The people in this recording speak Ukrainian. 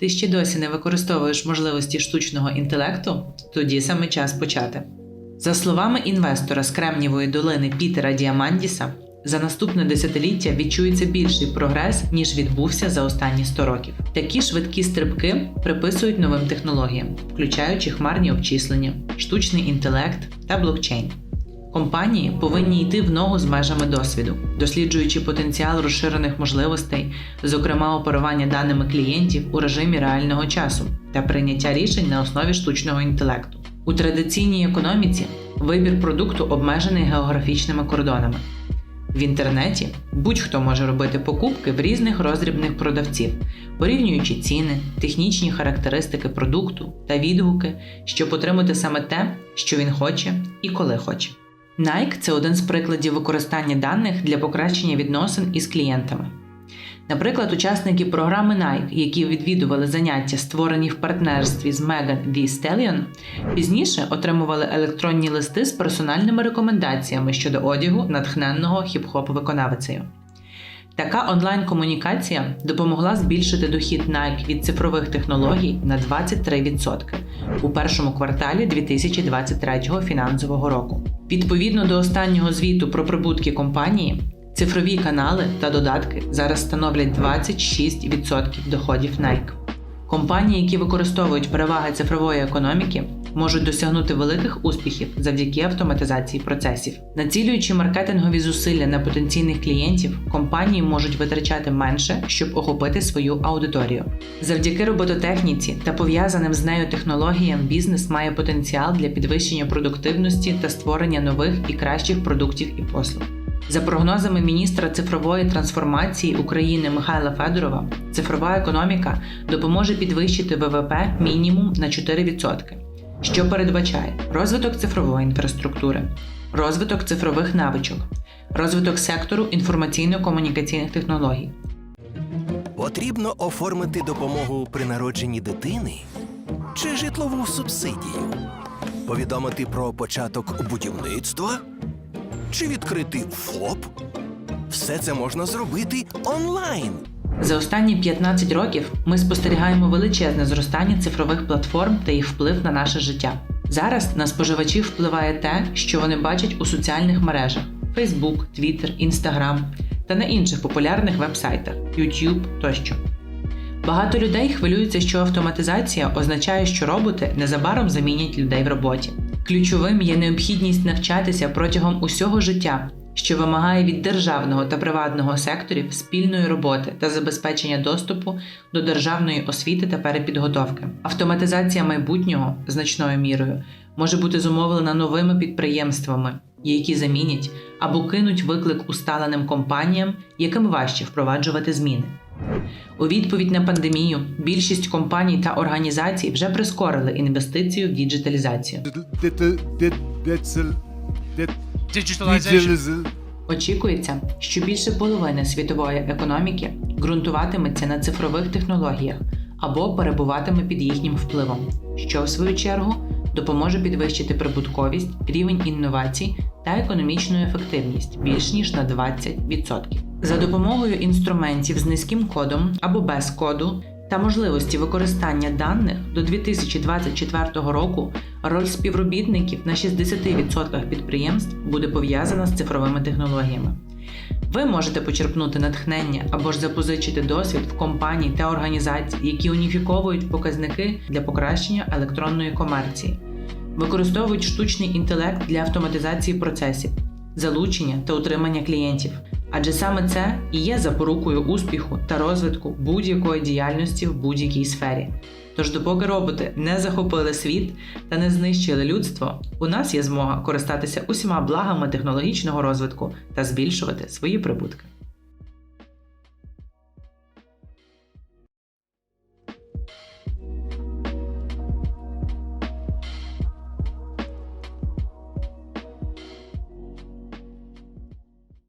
Ти ще досі не використовуєш можливості штучного інтелекту? Тоді саме час почати. За словами інвестора з Кремнівої долини Пітера Діамандіса, за наступне десятиліття відчується більший прогрес, ніж відбувся за останні 100 років. Такі швидкі стрибки приписують новим технологіям, включаючи хмарні обчислення, штучний інтелект та блокчейн. Компанії повинні йти в ногу з межами досвіду, досліджуючи потенціал розширених можливостей, зокрема оперування даними клієнтів у режимі реального часу та прийняття рішень на основі штучного інтелекту. У традиційній економіці вибір продукту обмежений географічними кордонами. В інтернеті будь-хто може робити покупки в різних роздрібних продавців, порівнюючи ціни, технічні характеристики продукту та відгуки, щоб отримати саме те, що він хоче і коли хоче. Nike – це один з прикладів використання даних для покращення відносин із клієнтами. Наприклад, учасники програми Nike, які відвідували заняття, створені в партнерстві з Megan Thee Stallion, пізніше отримували електронні листи з персональними рекомендаціями щодо одягу натхненного хіп-хоп виконавицею. Така онлайн-комунікація допомогла збільшити дохід Nike від цифрових технологій на 23% у першому кварталі 2023 фінансового року. Відповідно до останнього звіту про прибутки компанії, цифрові канали та додатки зараз становлять 26% доходів Nike. Компанії, які використовують переваги цифрової економіки, можуть досягнути великих успіхів завдяки автоматизації процесів. Націлюючи маркетингові зусилля на потенційних клієнтів, компанії можуть витрачати менше, щоб охопити свою аудиторію. Завдяки робототехніці та пов'язаним з нею технологіям бізнес має потенціал для підвищення продуктивності та створення нових і кращих продуктів і послуг. За прогнозами міністра цифрової трансформації України Михайла Федорова, цифрова економіка допоможе підвищити ВВП мінімум на 4%, що передбачає розвиток цифрової інфраструктури, розвиток цифрових навичок, розвиток сектору інформаційно-комунікаційних технологій, Потрібно оформити допомогу при народженні дитини чи житлову субсидію, повідомити про початок будівництва чи відкрити ФОП. Все це можна зробити онлайн. За останні 15 років ми спостерігаємо величезне зростання цифрових платформ та їх вплив на наше життя. Зараз на споживачів впливає те, що вони бачать у соціальних мережах Facebook, Twitter, Instagram та на інших популярних вебсайтах YouTube тощо. Багато людей хвилюються, що автоматизація означає, що роботи незабаром замінять людей в роботі. Ключовим є необхідність навчатися протягом усього життя, що вимагає від державного та приватного секторів спільної роботи та забезпечення доступу до державної освіти та перепідготовки. Автоматизація майбутнього значною мірою може бути зумовлена новими підприємствами, які замінять або кинуть виклик усталеним компаніям, яким важче впроваджувати зміни. У відповідь на пандемію більшість компаній та організацій вже прискорили інвестицію в діджиталізацію. Digital- di- digital- di- Digitalization. Очікується, що більше половини світової економіки ґрунтуватиметься на цифрових технологіях або перебуватиме під їхнім впливом, що в свою чергу допоможе підвищити прибутковість, рівень інновацій та економічну ефективність більш ніж на 20%. За допомогою інструментів з низьким кодом або без коду та можливості використання даних до 2024 року роль співробітників на 60% підприємств буде пов'язана з цифровими технологіями. Ви можете почерпнути натхнення або ж запозичити досвід в компаній та організацій, які уніфіковують показники для покращення електронної комерції, використовують штучний інтелект для автоматизації процесів, залучення та утримання клієнтів. Адже саме це і є запорукою успіху та розвитку будь-якої діяльності в будь-якій сфері. Тож, допоки роботи не захопили світ та не знищили людство, у нас є змога користатися усіма благами технологічного розвитку та збільшувати свої прибутки.